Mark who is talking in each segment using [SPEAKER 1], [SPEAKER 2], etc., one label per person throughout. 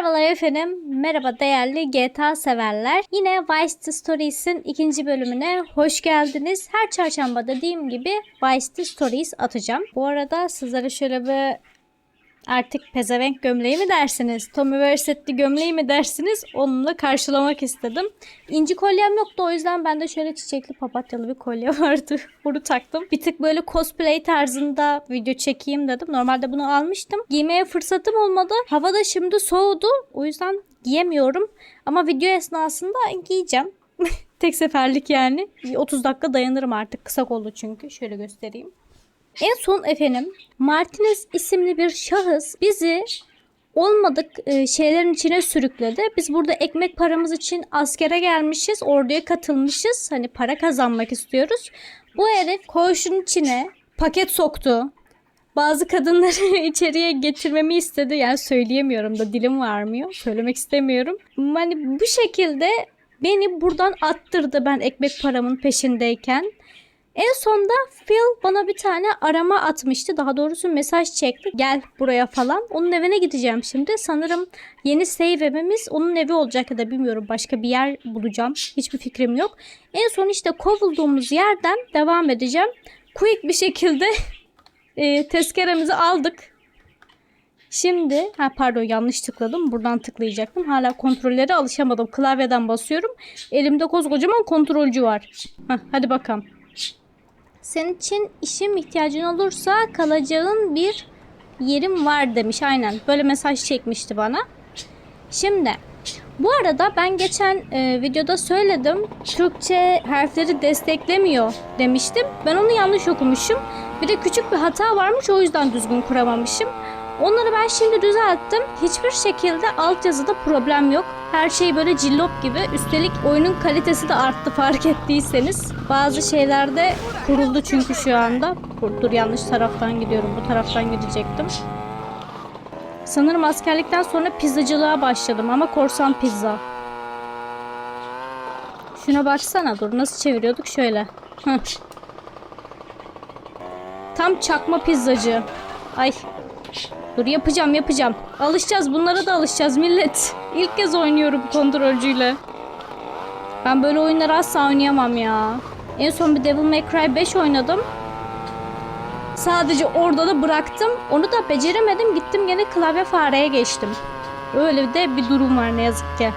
[SPEAKER 1] Merhabalar efendim. Merhaba değerli GTA severler. Yine Vice City Stories'in ikinci bölümüne hoş geldiniz. Her çarşamba dediğim gibi Vice City Stories atacağım. Bu arada sizlere şöyle bir artık pezevenk gömleği mi dersiniz? Tommy Versetti gömleği mi dersiniz? Onunla karşılamak istedim. İnci kolyem yoktu o yüzden bende şöyle çiçekli papatyalı bir kolye vardı. Bunu taktım. Bir tık böyle cosplay tarzında video çekeyim dedim. Normalde bunu almıştım. Giymeye fırsatım olmadı. Hava da şimdi soğudu. O yüzden giyemiyorum. Ama video esnasında giyeceğim. Tek seferlik yani. Bir 30 dakika dayanırım artık. Kısa oldu çünkü. Şöyle göstereyim. En son efendim Martinez isimli bir şahıs bizi olmadık e, şeylerin içine sürükledi. Biz burada ekmek paramız için askere gelmişiz, orduya katılmışız. Hani para kazanmak istiyoruz. Bu herif koğuşun içine paket soktu. Bazı kadınları içeriye getirmemi istedi. Yani söyleyemiyorum da dilim varmıyor. Söylemek istemiyorum. Hani bu şekilde beni buradan attırdı ben ekmek paramın peşindeyken. En sonda Phil bana bir tane arama atmıştı. Daha doğrusu mesaj çekti. Gel buraya falan. Onun evine gideceğim şimdi. Sanırım yeni save evimiz onun evi olacak ya da bilmiyorum. Başka bir yer bulacağım. Hiçbir fikrim yok. En son işte kovulduğumuz yerden devam edeceğim. Quick bir şekilde e, tezkeremizi aldık. Şimdi, ha pardon yanlış tıkladım. Buradan tıklayacaktım. Hala kontrollere alışamadım. Klavyeden basıyorum. Elimde koskocaman kontrolcü var. Heh, hadi bakalım. Senin için işim ihtiyacın olursa kalacağın bir yerim var demiş. Aynen böyle mesaj çekmişti bana. Şimdi bu arada ben geçen e, videoda söyledim. Türkçe harfleri desteklemiyor demiştim. Ben onu yanlış okumuşum. Bir de küçük bir hata varmış o yüzden düzgün kuramamışım. Onları ben şimdi düzelttim. Hiçbir şekilde altyazıda problem yok. Her şey böyle cillop gibi. Üstelik oyunun kalitesi de arttı fark ettiyseniz. Bazı şeylerde kuruldu çünkü şu anda. Dur, yanlış taraftan gidiyorum. Bu taraftan gidecektim. Sanırım askerlikten sonra pizzacılığa başladım ama korsan pizza. Şuna baksana dur nasıl çeviriyorduk şöyle. Tam çakma pizzacı. Ay Dur yapacağım yapacağım. Alışacağız bunlara da alışacağız millet. İlk kez oynuyorum kontrolcüyle. Ben böyle oyunları asla oynayamam ya. En son bir Devil May Cry 5 oynadım. Sadece orada da bıraktım. Onu da beceremedim. Gittim gene klavye fareye geçtim. Öyle de bir durum var ne yazık ki.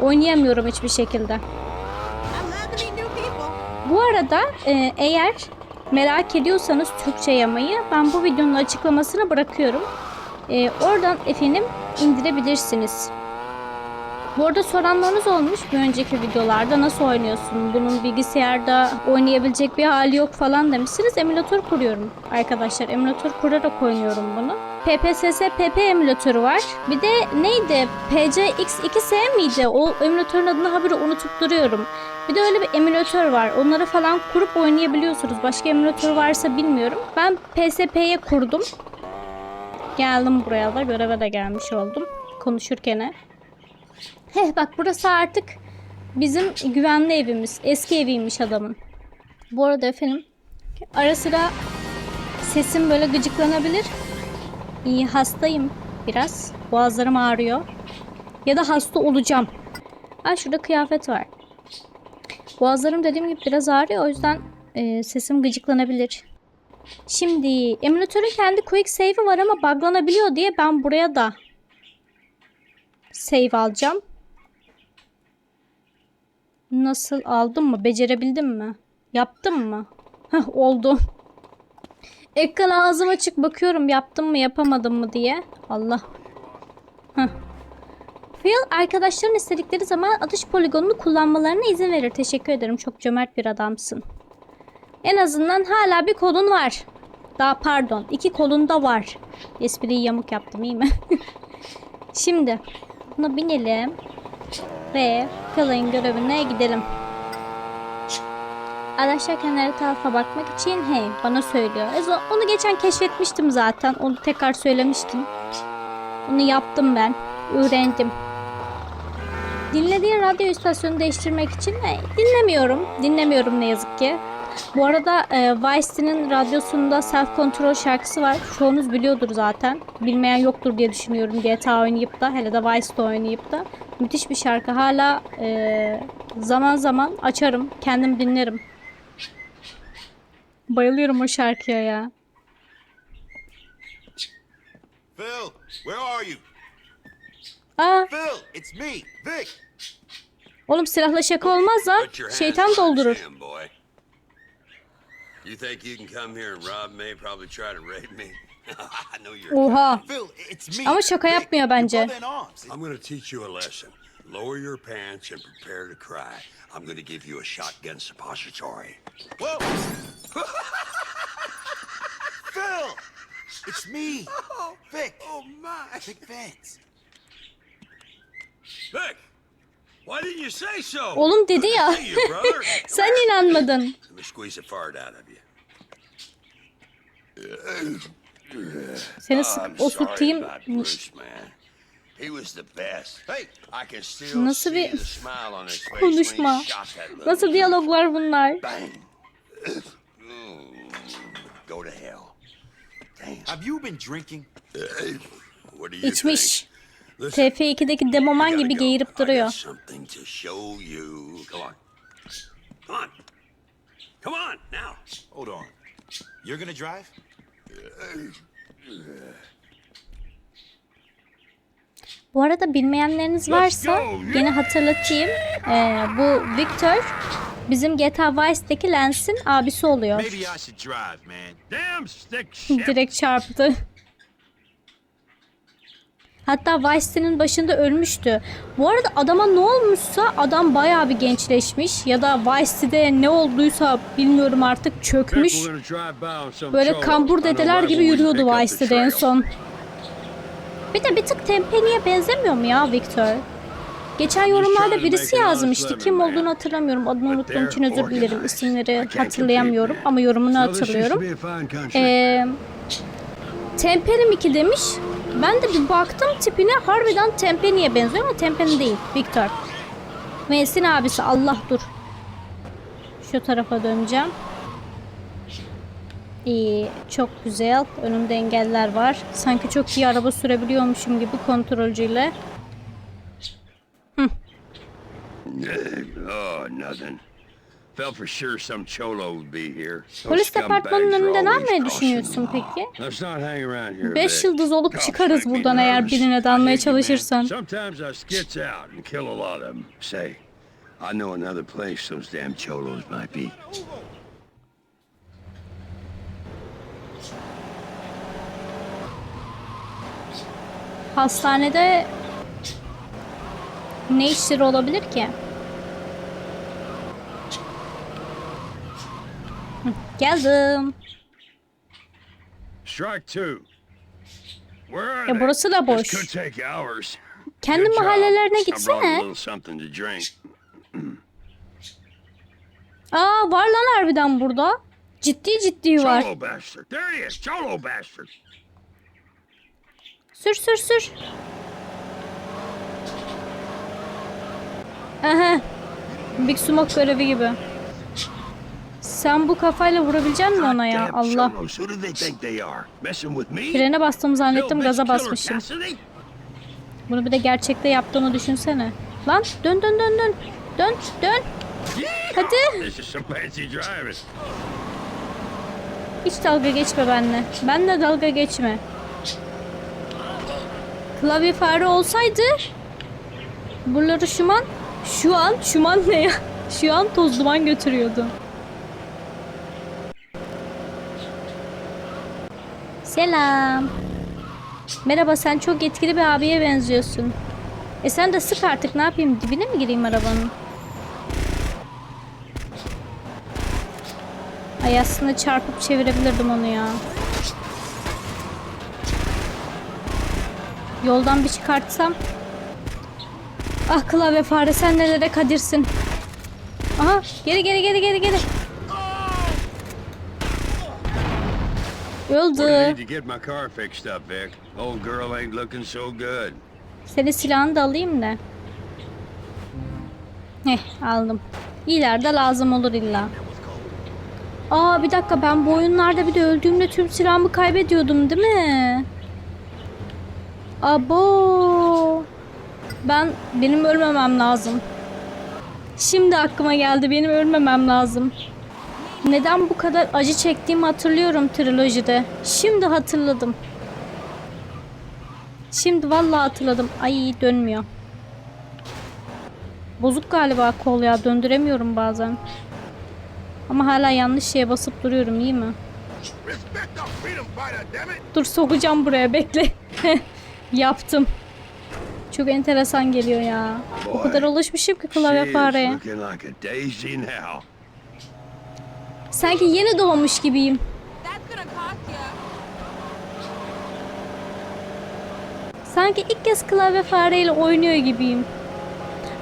[SPEAKER 1] Oynayamıyorum hiçbir şekilde. Bu arada e, eğer merak ediyorsanız Türkçe yamayı ben bu videonun açıklamasına bırakıyorum. E, oradan efendim indirebilirsiniz. Bu arada soranlarınız olmuş bir önceki videolarda nasıl oynuyorsun? Bunun bilgisayarda oynayabilecek bir hali yok falan demişsiniz. Emülatör kuruyorum arkadaşlar. Emülatör kurarak oynuyorum bunu. PPSS PP emülatörü var. Bir de neydi? PCX2S miydi? O emülatörün adını habire unutup duruyorum. Bir de öyle bir emülatör var. Onları falan kurup oynayabiliyorsunuz. Başka emülatör varsa bilmiyorum. Ben PSP'ye kurdum. Geldim buraya da göreve de gelmiş oldum. Konuşurken. Heh bak burası artık bizim güvenli evimiz. Eski eviymiş adamın. Bu arada efendim ara sıra sesim böyle gıcıklanabilir. İyi hastayım biraz. Boğazlarım ağrıyor. Ya da hasta olacağım. Aa şurada kıyafet var. Boğazlarım dediğim gibi biraz ağrıyor. O yüzden e, sesim gıcıklanabilir. Şimdi emülatörün kendi quick save'i var ama buglanabiliyor diye ben buraya da save alacağım. Nasıl aldım mı? Becerebildim mi? Yaptım mı? Heh, oldu. Ekran ağzım açık bakıyorum yaptım mı yapamadım mı diye. Allah. Heh. Phil arkadaşların istedikleri zaman atış poligonunu kullanmalarına izin verir. Teşekkür ederim. Çok cömert bir adamsın. En azından hala bir kolun var. Daha pardon. iki kolun da var. Espriyi yamuk yaptım iyi mi? Şimdi buna binelim. Ve Phil'in görevine gidelim. Araçlarken her tarafa bakmak için hey bana söylüyor. E, Onu geçen keşfetmiştim zaten. Onu tekrar söylemiştim. Bunu yaptım ben. Öğrendim. Dinlediğin radyo istasyonu değiştirmek için e, dinlemiyorum. Dinlemiyorum ne yazık ki. Bu arada e, Vice'nin radyosunda Self Control şarkısı var. Çoğunuz biliyordur zaten. Bilmeyen yoktur diye düşünüyorum GTA oynayıp da hele de Vice'da oynayıp da. Müthiş bir şarkı. Hala e, zaman zaman açarım. Kendim dinlerim. Bayılıyorum o şarkıya ya.
[SPEAKER 2] Phil, where are you?
[SPEAKER 1] Aa,
[SPEAKER 2] Phil, it's me, Vic.
[SPEAKER 1] oğlum silahla şaka olmaz lan. Şeytan doldurur.
[SPEAKER 3] him, boy. You think you can come here and rob me? Probably try to rape me. I know you're.
[SPEAKER 1] Oha.
[SPEAKER 2] Phil, it's me.
[SPEAKER 1] Ama şaka yapmıyor bence.
[SPEAKER 3] I'm gonna teach you a lesson. Lower your pants and prepare to cry. I'm gonna give you a shotgun suppository.
[SPEAKER 2] Whoa. Phil, it's me, Vic.
[SPEAKER 3] Oh my!
[SPEAKER 2] Vic Vance.
[SPEAKER 3] Vic, why didn't you say so?
[SPEAKER 1] Oğlum dedi ya. Sen inanmadın.
[SPEAKER 3] Let me squeeze the fart out of you.
[SPEAKER 1] Seni
[SPEAKER 3] I'm
[SPEAKER 1] sık
[SPEAKER 3] sorry
[SPEAKER 1] osurtayım.
[SPEAKER 3] about Bruce, man. He was the best. Hey, I can still
[SPEAKER 1] Nasıl
[SPEAKER 3] see
[SPEAKER 1] bir
[SPEAKER 3] the smile on his face
[SPEAKER 1] konuşma?
[SPEAKER 3] when he shot that little
[SPEAKER 1] Nasıl diyaloglar bunlar?
[SPEAKER 3] Go to hell. Damn.
[SPEAKER 2] Have you been drinking?
[SPEAKER 3] What do you
[SPEAKER 1] İçmiş.
[SPEAKER 3] Think? Listen,
[SPEAKER 1] TF2'deki demoman gibi geğirip duruyor.
[SPEAKER 3] Come on. Come now.
[SPEAKER 2] Hold on. You're gonna drive?
[SPEAKER 1] Bu arada bilmeyenleriniz varsa yine hatırlatayım. Ee, bu Victor bizim GTA Vice'deki Lens'in abisi oluyor.
[SPEAKER 2] Maybe I should drive, man.
[SPEAKER 3] Damn stick shit.
[SPEAKER 1] Direkt çarptı. Hatta Vice City'nin başında ölmüştü. Bu arada adama ne olmuşsa adam bayağı bir gençleşmiş. Ya da Vice City'de ne olduysa bilmiyorum artık çökmüş. Böyle kambur dedeler gibi yürüyordu Vice City'de en son. Bir de bir tık Tempeni'ye benzemiyor mu ya Victor? Geçen yorumlarda birisi yazmıştı. Kim olduğunu hatırlamıyorum. Adını unuttuğum için özür dilerim. İsimleri hatırlayamıyorum ama yorumunu hatırlıyorum. Ee, Tempenim 2 demiş. Ben de bir baktım tipine harbiden Tempeni'ye benziyor ama Tempeni değil. Victor. Mesin abisi Allah dur. Şu tarafa döneceğim. İyi, çok güzel. Önümde engeller var. Sanki çok iyi araba sürebiliyormuşum gibi kontrolcüyle.
[SPEAKER 3] Oh, nothing. Felt for sure some cholo would be here. Those
[SPEAKER 1] Polis departmanının önünde ne yapmayı düşünüyorsun peki?
[SPEAKER 3] Let's not hang around here.
[SPEAKER 1] 5
[SPEAKER 3] Vic.
[SPEAKER 1] yıldız olup çıkarız buradan eğer birine dalmaya çalışırsan.
[SPEAKER 3] I know another place those damn cholos might be.
[SPEAKER 1] Hastanede ne işleri olabilir ki? Geldim.
[SPEAKER 3] Strike two. Where are they?
[SPEAKER 1] burası da boş. Kendi mahallelerine gitsene. Aa var lan harbiden burada. Ciddi ciddi var. Sür sür sür. Aha. Big Smoke görevi gibi. Sen bu kafayla vurabilecek misin ona ya? Allah. Frene bastım zannettim gaza basmışım. Bunu bir de gerçekte yaptığını düşünsene. Lan dön dön dön dön. Dön dön. Hadi. Hiç dalga geçme benimle. Benle dalga geçme. Klavye fare olsaydı buraları şuman şu an şuman ne ya? Şu an toz duman götürüyordu. Selam. Merhaba sen çok yetkili bir abiye benziyorsun. E sen de sık artık ne yapayım dibine mi gireyim arabanın? Ay aslında çarpıp çevirebilirdim onu ya. Yoldan bir çıkartsam. Ah klavye fare sen nelere kadirsin. Aha geri geri geri geri geri.
[SPEAKER 3] What do need
[SPEAKER 1] Öldü.
[SPEAKER 3] to get my car fixed up, Vic? Old girl ain't looking so good.
[SPEAKER 1] Senin silahını da alayım da. Heh aldım. İleride lazım olur illa. Aa bir dakika ben bu oyunlarda bir de öldüğümde tüm silahımı kaybediyordum değil mi? Abo. Ben benim ölmemem lazım. Şimdi aklıma geldi benim ölmemem lazım. Neden bu kadar acı çektiğimi hatırlıyorum trilojide. Şimdi hatırladım. Şimdi vallahi hatırladım. Ay dönmüyor. Bozuk galiba kol ya döndüremiyorum bazen. Ama hala yanlış şeye basıp duruyorum iyi mi? Dur sokacağım buraya bekle. Yaptım. Çok enteresan geliyor ya. O kadar alışmışım ki klavye fareye.
[SPEAKER 4] looking like a daisy now.
[SPEAKER 1] Sanki yeni doğmuş gibiyim. Sanki ilk kez klavye fareyle oynuyor gibiyim.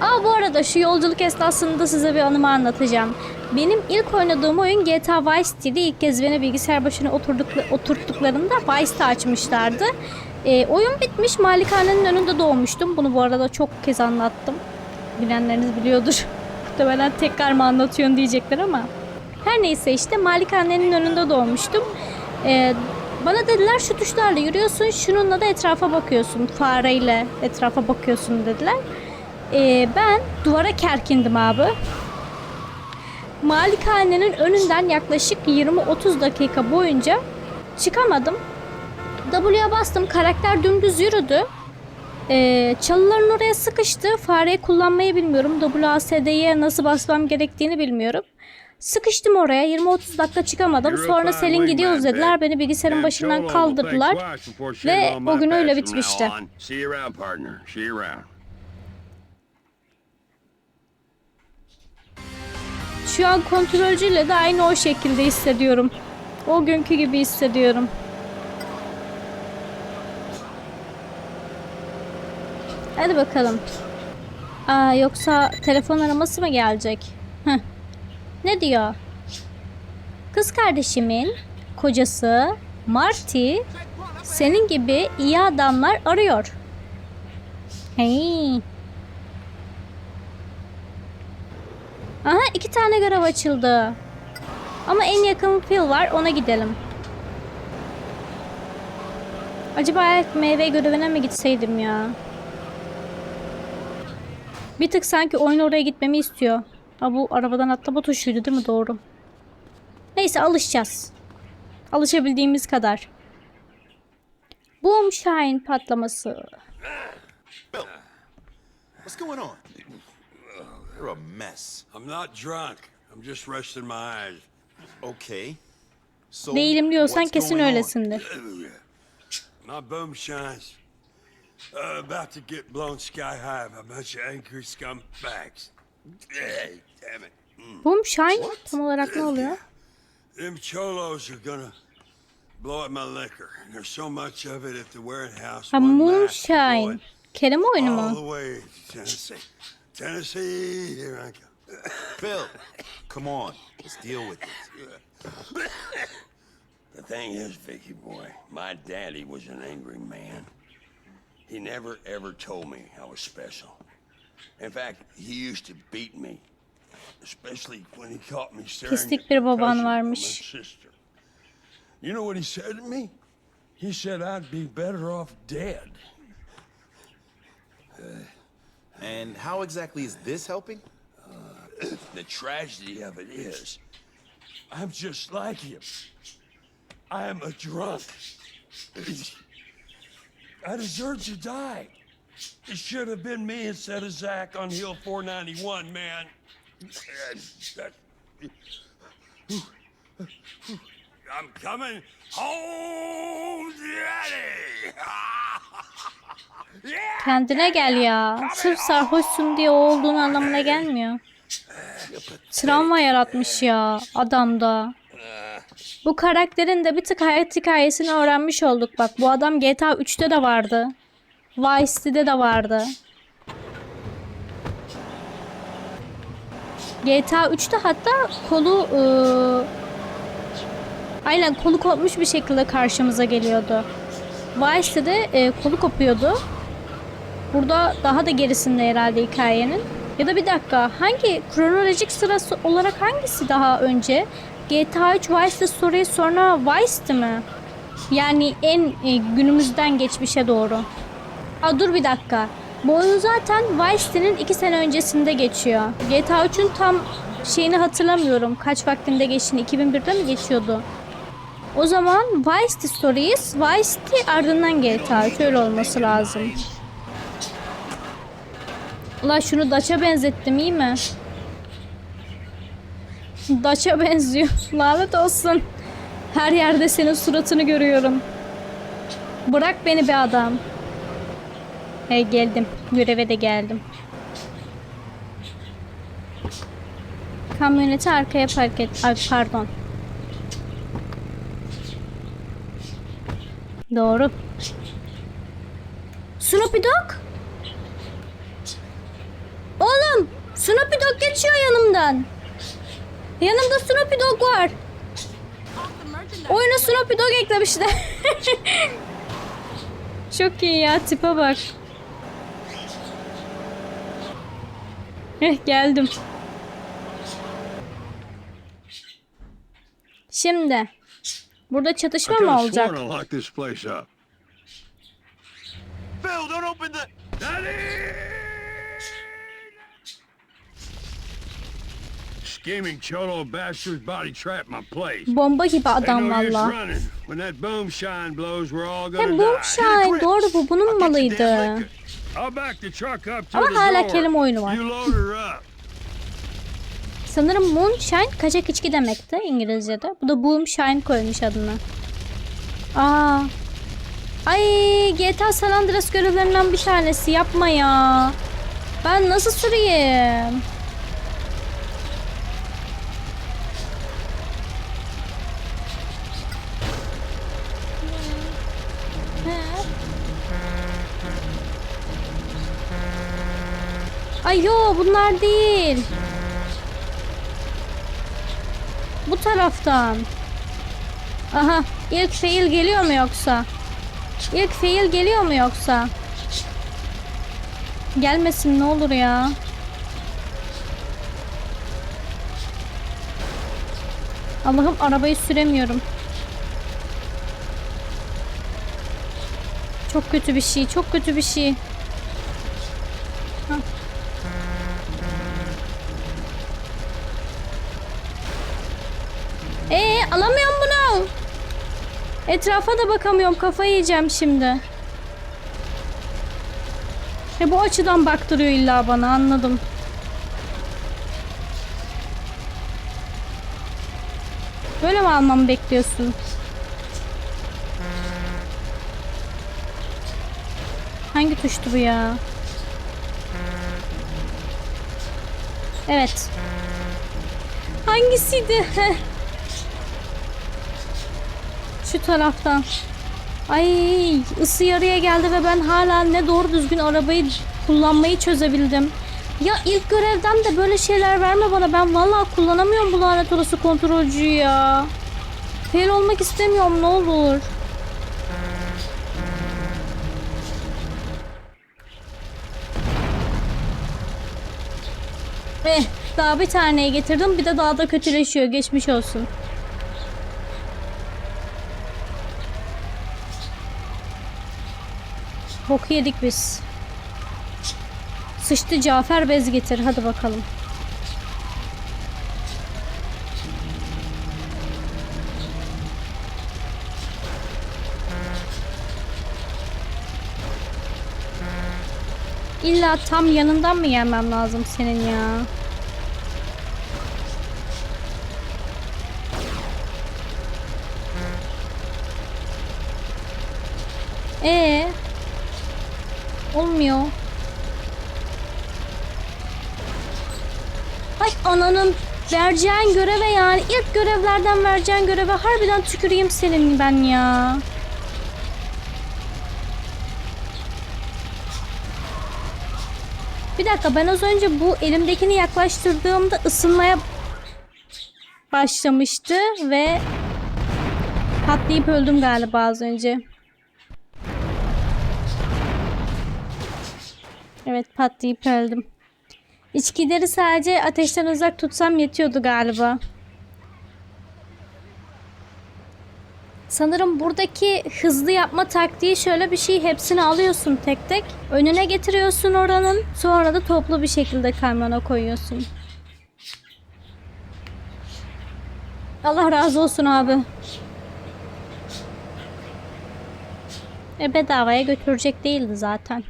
[SPEAKER 1] Aa bu arada şu yolculuk esnasında size bir anımı anlatacağım. Benim ilk oynadığım oyun GTA Vice City'di. İlk kez beni bilgisayar başına oturduk, oturttuklarında Vice'de açmışlardı. Ee, oyun bitmiş. Malikanenin önünde doğmuştum. Bunu bu arada çok kez anlattım. Bilenleriniz biliyordur. Muhtemelen tekrar mı anlatıyorsun diyecekler ama. Her neyse işte malikanenin önünde doğmuştum. Ee, bana dediler şu tuşlarla yürüyorsun, şununla da etrafa bakıyorsun. Fareyle etrafa bakıyorsun dediler. Ee, ben duvara kerkindim abi. Malikanenin önünden yaklaşık 20-30 dakika boyunca çıkamadım. W'ye bastım, karakter dümdüz yürüdü. Ee, çalıların oraya sıkıştı. Fareyi kullanmayı bilmiyorum. WASD'ye nasıl basmam gerektiğini bilmiyorum. Sıkıştım oraya. 20-30 dakika çıkamadım. Sonra Selin gidiyoruz dediler. Beni bilgisayarın başından kaldırdılar. Ve o gün öyle bitmişti. Şu an kontrolcüyle de aynı o şekilde hissediyorum. O günkü gibi hissediyorum. Hadi bakalım. Aa, yoksa telefon araması mı gelecek? Heh. Ne diyor? Kız kardeşimin kocası Marty senin gibi iyi adamlar arıyor. Hey. Aha iki tane görev açıldı. Ama en yakın Phil var ona gidelim. Acaba meyve görevine mi gitseydim ya? Bir tık sanki oyun oraya gitmemi istiyor. Ha bu arabadan atlama tuşuydu değil mi? Doğru. Neyse alışacağız. Alışabildiğimiz kadar. Boom Shine patlaması.
[SPEAKER 2] What's going on? You're a mess.
[SPEAKER 3] I'm not drunk. I'm just resting my eyes.
[SPEAKER 2] Okay. So
[SPEAKER 1] Değilim diyorsan kesin öylesindir.
[SPEAKER 3] My boom shines. Uh, about to get blown sky high by a bunch of angry scumbags. Hey.
[SPEAKER 1] Boom Shine tam olarak ne oluyor?
[SPEAKER 3] Them cholos are gonna blow up my liquor. There's so much of it at the warehouse.
[SPEAKER 1] Ha
[SPEAKER 3] one mass will blow
[SPEAKER 1] Moonshine.
[SPEAKER 3] it
[SPEAKER 1] Kelime oyunu
[SPEAKER 3] All
[SPEAKER 1] mu?
[SPEAKER 3] the way to Tennessee. Tennessee, here I go.
[SPEAKER 2] Phil, come on. Let's deal with this.
[SPEAKER 3] The thing is, Vicky boy, my daddy was an angry man. He never ever told me I was special. In fact, he used to beat me, especially when he caught me staring
[SPEAKER 1] Pislik bir baban varmış.
[SPEAKER 3] sister. You know what he said to me? He said I'd be better off dead.
[SPEAKER 2] And how exactly is this helping?
[SPEAKER 3] The tragedy of it is, I'm just like him. I am a drunk. I deserve to die. It should have been me instead of Zach on Hill 491, man. I'm coming home, Daddy.
[SPEAKER 1] Kendine gel ya. Sırf sarhoşsun diye o olduğunu anlamına gelmiyor. Travma yaratmış ya adamda. Bu karakterin de bir tık hayat hikayesini öğrenmiş olduk. Bak bu adam GTA 3'te de vardı. Vice City'de de vardı. GTA 3'te hatta kolu ıı, aynen kolu kopmuş bir şekilde karşımıza geliyordu. Vice City'de e, kolu kopuyordu. Burada daha da gerisinde herhalde hikayenin. Ya da bir dakika hangi kronolojik sırası olarak hangisi daha önce? GTA 3 Vice Story sonra Vice'di mi? Yani en e, günümüzden geçmişe doğru. Aa, dur bir dakika. Bu oyun zaten Vice City'nin 2 sene öncesinde geçiyor. GTA 3'ün tam şeyini hatırlamıyorum. Kaç vaktinde geçtiğini 2001'de mi geçiyordu? O zaman Vice City Stories, Vice City ardından GTA 3 öyle olması lazım. Ulan şunu Daç'a benzettim iyi mi? Daç'a benziyor. Lanet olsun. Her yerde senin suratını görüyorum. Bırak beni be adam. Hey geldim. Göreve de geldim. Kamyoneti arkaya park et. Ay, pardon. Doğru. Snoopy Dog? Oğlum! Snoopy Dog geçiyor yanımdan. Yanımda Snoopy Dog var. Oyuna Snoopy Dog eklemişler. Çok iyi ya tipe bak. Heh geldim. Şimdi burada çatışma mı olacak?
[SPEAKER 4] Scheming cholo bastards body trapped my place.
[SPEAKER 1] Bomba gibi adam valla. He boom shine doğru bu bunun malıydı. Ama hala kelime oyunu var. Sanırım moonshine kaçak içki demekti İngilizce'de. Bu da boom shine koymuş adını. Aa. Ay GTA San Andreas görevlerinden bir tanesi yapma ya. Ben nasıl süreyim? Ay yo bunlar değil. Bu taraftan. Aha ilk fail geliyor mu yoksa? İlk fail geliyor mu yoksa? Gelmesin ne olur ya. Allah'ım arabayı süremiyorum. Çok kötü bir şey, çok kötü bir şey. Etrafa da bakamıyorum. Kafayı yiyeceğim şimdi. E bu açıdan baktırıyor illa bana anladım. Böyle mi almamı bekliyorsun? Hangi tuştu bu ya? Evet. Hangisiydi? Şu taraftan. Ay ısı yarıya geldi ve ben hala ne doğru düzgün arabayı kullanmayı çözebildim. Ya ilk görevden de böyle şeyler verme bana. Ben vallahi kullanamıyorum bu lanet olası kontrolcüyü ya. Fail olmak istemiyorum ne olur. Eh daha bir taneyi getirdim bir de daha da kötüleşiyor geçmiş olsun. Boku yedik biz. Sıçtı Cafer bez getir hadi bakalım. İlla tam yanından mı gelmem lazım senin ya? Vereceğin göreve yani ilk görevlerden vereceğin göreve harbiden tüküreyim senin ben ya. Bir dakika ben az önce bu elimdekini yaklaştırdığımda ısınmaya başlamıştı ve patlayıp öldüm galiba az önce. Evet patlayıp öldüm. İçkileri sadece ateşten uzak tutsam yetiyordu galiba. Sanırım buradaki hızlı yapma taktiği şöyle bir şey hepsini alıyorsun tek tek. Önüne getiriyorsun oranın. Sonra da toplu bir şekilde kamyona koyuyorsun. Allah razı olsun abi. E bedavaya götürecek değildi zaten.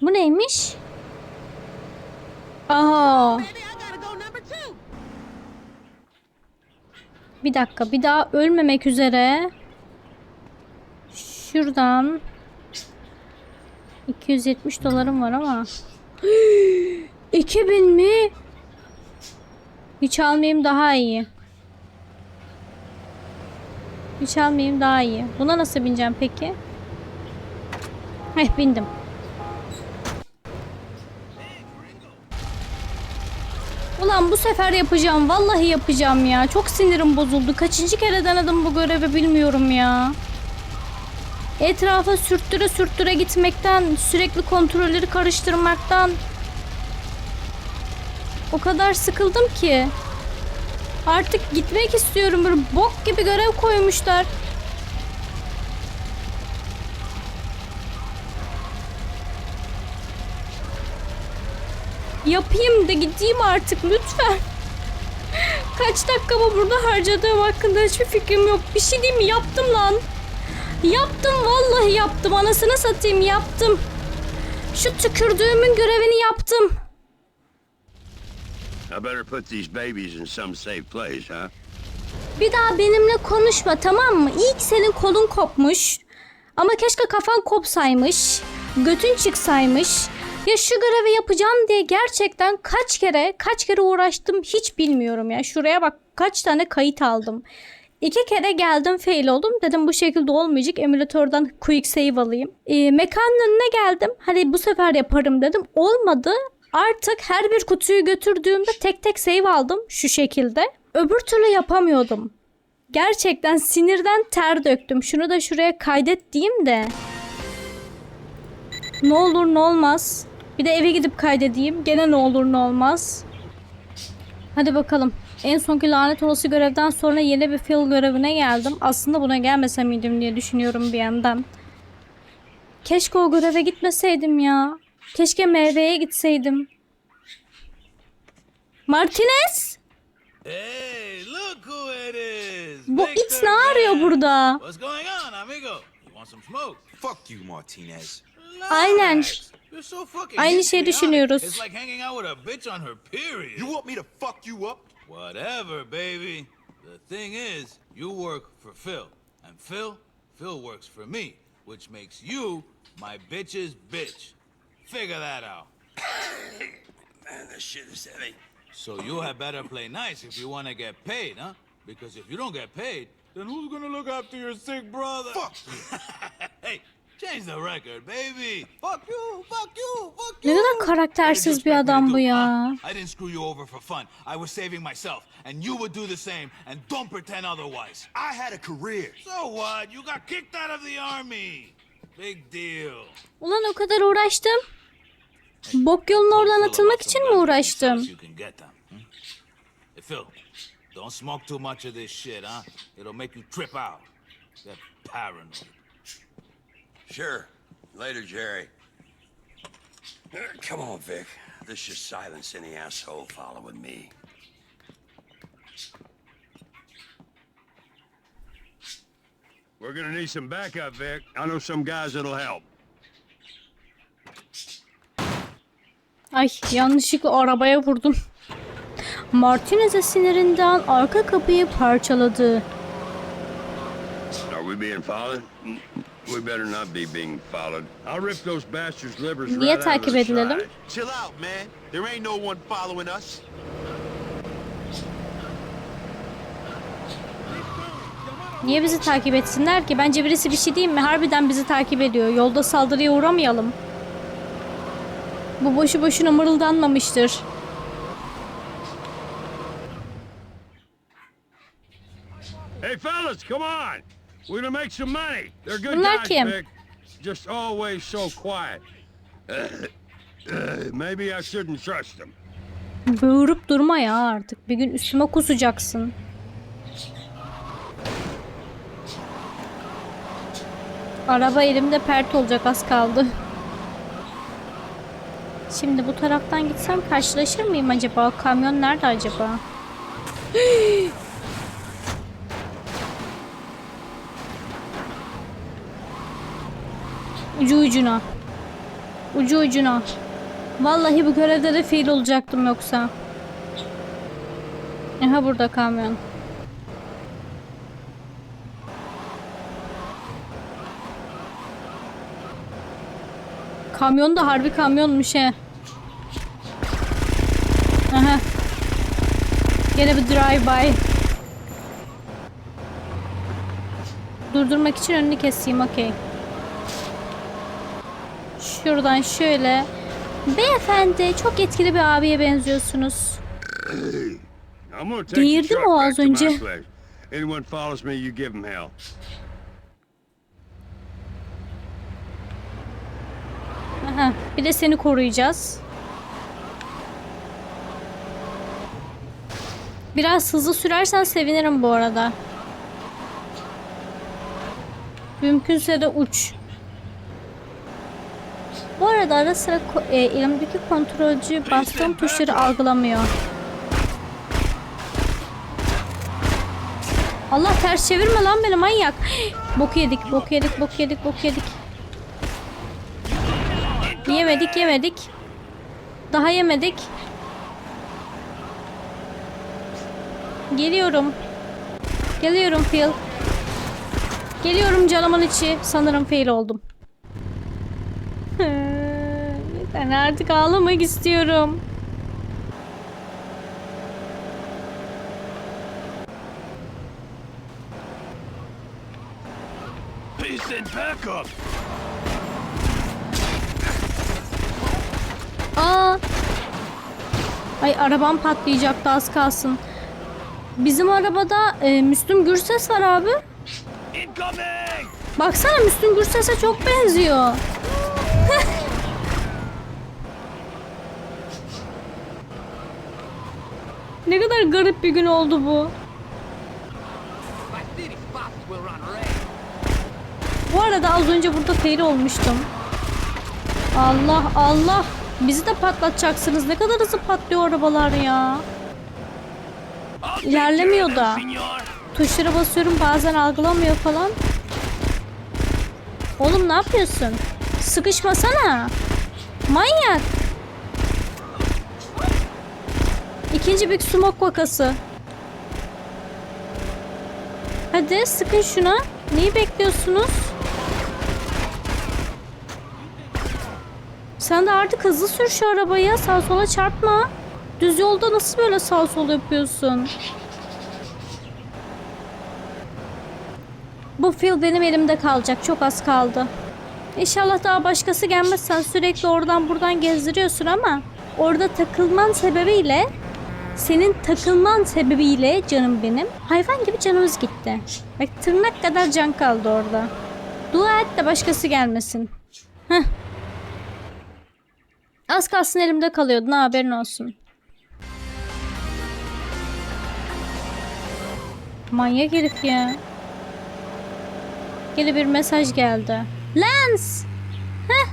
[SPEAKER 1] Bu neymiş?
[SPEAKER 5] Two.
[SPEAKER 1] Bir dakika bir daha ölmemek üzere. Şuradan 270 dolarım var ama 2000 mi? Hiç almayayım daha iyi. Hiç almayayım daha iyi. Buna nasıl bineceğim peki? Heh bindim. Ulan bu sefer yapacağım. Vallahi yapacağım ya. Çok sinirim bozuldu. Kaçıncı kere denedim bu görevi bilmiyorum ya. Etrafa sürttüre sürttüre gitmekten, sürekli kontrolleri karıştırmaktan o kadar sıkıldım ki. Artık gitmek istiyorum. Böyle bok gibi görev koymuşlar. Yapayım da gideyim artık lütfen. Kaç dakikamı burada harcadığım hakkında hiçbir fikrim yok. Bir şey diyeyim mi? Yaptım lan. Yaptım vallahi yaptım. Anasını satayım yaptım. Şu tükürdüğümün görevini yaptım.
[SPEAKER 4] I better put these babies in some safe place, huh?
[SPEAKER 1] Bir daha benimle konuşma tamam mı? İyi ki senin kolun kopmuş. Ama keşke kafan kopsaymış. Götün çıksaymış. Ya şu görevi yapacağım diye gerçekten kaç kere kaç kere uğraştım hiç bilmiyorum ya. Şuraya bak kaç tane kayıt aldım. İki kere geldim fail oldum. Dedim bu şekilde olmayacak. Emülatörden quick save alayım. Ee, mekanın önüne geldim. Hadi bu sefer yaparım dedim. Olmadı. Artık her bir kutuyu götürdüğümde tek tek save aldım şu şekilde. Öbür türlü yapamıyordum. Gerçekten sinirden ter döktüm. Şunu da şuraya kaydet diyeyim de. Ne olur ne olmaz. Bir de eve gidip kaydedeyim. Gene ne olur ne olmaz. Hadi bakalım. En sonki lanet olası görevden sonra yeni bir fill görevine geldim. Aslında buna gelmese miydim diye düşünüyorum bir yandan. Keşke o göreve gitmeseydim ya. Keşke meyveye gitseydim. Martinez?
[SPEAKER 6] Hey, look who it is!
[SPEAKER 1] Bu it ne arıyor burada?
[SPEAKER 6] What's going on, amigo? You want some smoke?
[SPEAKER 2] Fuck you, Martinez.
[SPEAKER 1] Aynen.
[SPEAKER 6] Relax. You're so fucking
[SPEAKER 1] Aynı
[SPEAKER 6] hip,
[SPEAKER 1] şeyi
[SPEAKER 6] to be honest.
[SPEAKER 1] düşünüyoruz.
[SPEAKER 6] It's like hanging out with a bitch on her period.
[SPEAKER 2] You want me to fuck you up?
[SPEAKER 6] Whatever, baby. The thing is, you work for Phil, and Phil, Phil works for me, which makes you my bitch's bitch. Figure that out.
[SPEAKER 3] Man, this shit is heavy.
[SPEAKER 6] So you had better play nice if you want to get paid, huh? Because if you don't get paid, then who's gonna look after your sick brother?
[SPEAKER 2] Fuck
[SPEAKER 6] hey, change the record, baby. Fuck you, fuck you, fuck
[SPEAKER 1] Ne
[SPEAKER 6] you.
[SPEAKER 1] kadar karaktersiz bir adam bu ya.
[SPEAKER 6] I didn't screw you over for fun. I was saving myself, and you would do the same. And don't pretend otherwise.
[SPEAKER 2] I had a career.
[SPEAKER 6] So what? You got kicked out of the army. Big deal.
[SPEAKER 1] Ulan o kadar uğraştım. Bok yoluna oradan atılmak için mi uğraştım?
[SPEAKER 6] You can get them. hmm? Hey Phil, don't smoke too much of this shit, huh? It'll make you trip out. Get paranoid.
[SPEAKER 3] Sure. Later, Jerry. Come on, Vic. This should silence any asshole following me.
[SPEAKER 4] We're gonna need some backup, Vic. I know some guys that'll help.
[SPEAKER 1] Ay yanlışlıkla arabaya vurdum. Martinez'e sinirinden arka kapıyı parçaladı.
[SPEAKER 4] Are we being followed? We better not be being followed. I'll rip those bastards' livers
[SPEAKER 1] Niye
[SPEAKER 4] right out of
[SPEAKER 1] takip
[SPEAKER 4] their
[SPEAKER 1] edilelim?
[SPEAKER 2] Chill out, man. There ain't no one following us.
[SPEAKER 1] Niye bizi takip etsinler ki? Bence birisi bir şey diyeyim mi? Harbiden bizi takip ediyor. Yolda saldırıya uğramayalım. Bu boşu boşuna mırıldanmamıştır.
[SPEAKER 4] Hey, fellas, come on! We're gonna make some money. They're good
[SPEAKER 1] Bunlar
[SPEAKER 4] guys,
[SPEAKER 1] kim?
[SPEAKER 4] Vic. Just always so quiet. Maybe I shouldn't trust them.
[SPEAKER 1] Böğürüp durma ya artık. Bir gün üstüme kusacaksın. Araba elimde pert olacak az kaldı. Şimdi bu taraftan gitsem karşılaşır mıyım acaba? O kamyon nerede acaba? Ucu ucuna. Ucu ucuna. Vallahi bu görevde de fiil olacaktım yoksa. Aha burada kamyon. Kamyon da harbi kamyonmuş he. Aha. Gene bir drive-by. Durdurmak için önünü keseyim okey. Şuradan şöyle. Beyefendi çok etkili bir abiye benziyorsunuz.
[SPEAKER 4] I'm gonna take the
[SPEAKER 1] Değirdi
[SPEAKER 4] truck
[SPEAKER 1] mi o az önce? Aha, bir de seni koruyacağız. Biraz hızlı sürersen sevinirim bu arada. Mümkünse de uç. Bu arada ara sıra e, elimdeki kontrolcü bastığım tuşları algılamıyor. Allah ters çevirme lan beni manyak. Bok yedik, bok yedik, bok yedik, bok yedik. Yemedik yemedik. Daha yemedik. Geliyorum. Geliyorum Phil. Geliyorum canımın içi. Sanırım fail oldum. ben artık ağlamak istiyorum. Aa. Ay arabam patlayacaktı az kalsın. Bizim arabada e, Müslüm Gürses var abi.
[SPEAKER 4] Incoming!
[SPEAKER 1] Baksana Müslüm Gürses'e çok benziyor. ne kadar garip bir gün oldu bu. Bu arada az önce burada fail olmuştum. Allah Allah. Bizi de patlatacaksınız. Ne kadar hızlı patlıyor arabalar ya. İlerlemiyor da. Tuşlara basıyorum bazen algılamıyor falan. Oğlum ne yapıyorsun? Sıkışmasana. Manyak. İkinci Big Smoke vakası. Hadi sıkın şuna. Neyi bekliyorsunuz? Sen de artık hızlı sür şu arabayı. Sağ sola çarpma. Düz yolda nasıl böyle sağ sol yapıyorsun? Bu fil benim elimde kalacak. Çok az kaldı. İnşallah daha başkası gelmez. Sen sürekli oradan buradan gezdiriyorsun ama orada takılman sebebiyle senin takılman sebebiyle canım benim hayvan gibi canımız gitti. Bak tırnak kadar can kaldı orada. Dua et de başkası gelmesin. Heh. Az kalsın elimde kalıyordu. Ne haberin olsun. Manyak herif ya. Geri bir mesaj geldi. Lens! Heh.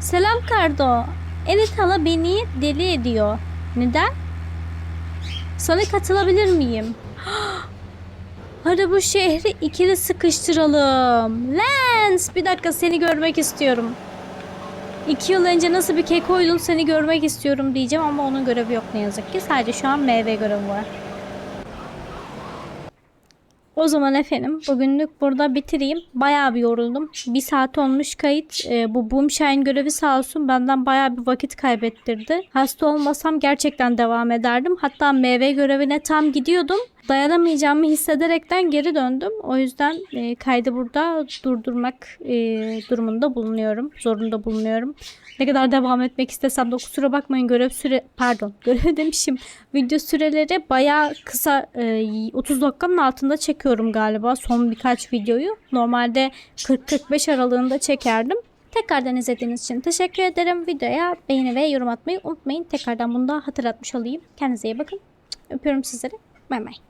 [SPEAKER 1] Selam Kardo. Elit hala beni deli ediyor. Neden? Sana katılabilir miyim? Hadi bu şehri ikili sıkıştıralım. Lens! Bir dakika seni görmek istiyorum. İki yıl önce nasıl bir kekoydun seni görmek istiyorum diyeceğim ama onun görevi yok ne yazık ki. Sadece şu an meyve görevi var. O zaman efendim bugünlük burada bitireyim. Bayağı bir yoruldum. Bir saat olmuş kayıt. Ee, bu Boomshine görevi sağ olsun benden bayağı bir vakit kaybettirdi. Hasta olmasam gerçekten devam ederdim. Hatta meyve görevine tam gidiyordum. Dayanamayacağımı hissederekten geri döndüm. O yüzden e, kaydı burada durdurmak e, durumunda bulunuyorum. Zorunda bulunuyorum. Ne kadar devam etmek istesem de kusura bakmayın görev süre pardon görev demişim. Video süreleri bayağı kısa e, 30 dakikanın altında çekiyorum galiba son birkaç videoyu. Normalde 40-45 aralığında çekerdim. Tekrardan izlediğiniz için teşekkür ederim. Videoya beğeni ve yorum atmayı unutmayın. Tekrardan bunu da hatırlatmış olayım. Kendinize iyi bakın. Öpüyorum sizleri. Bay bay.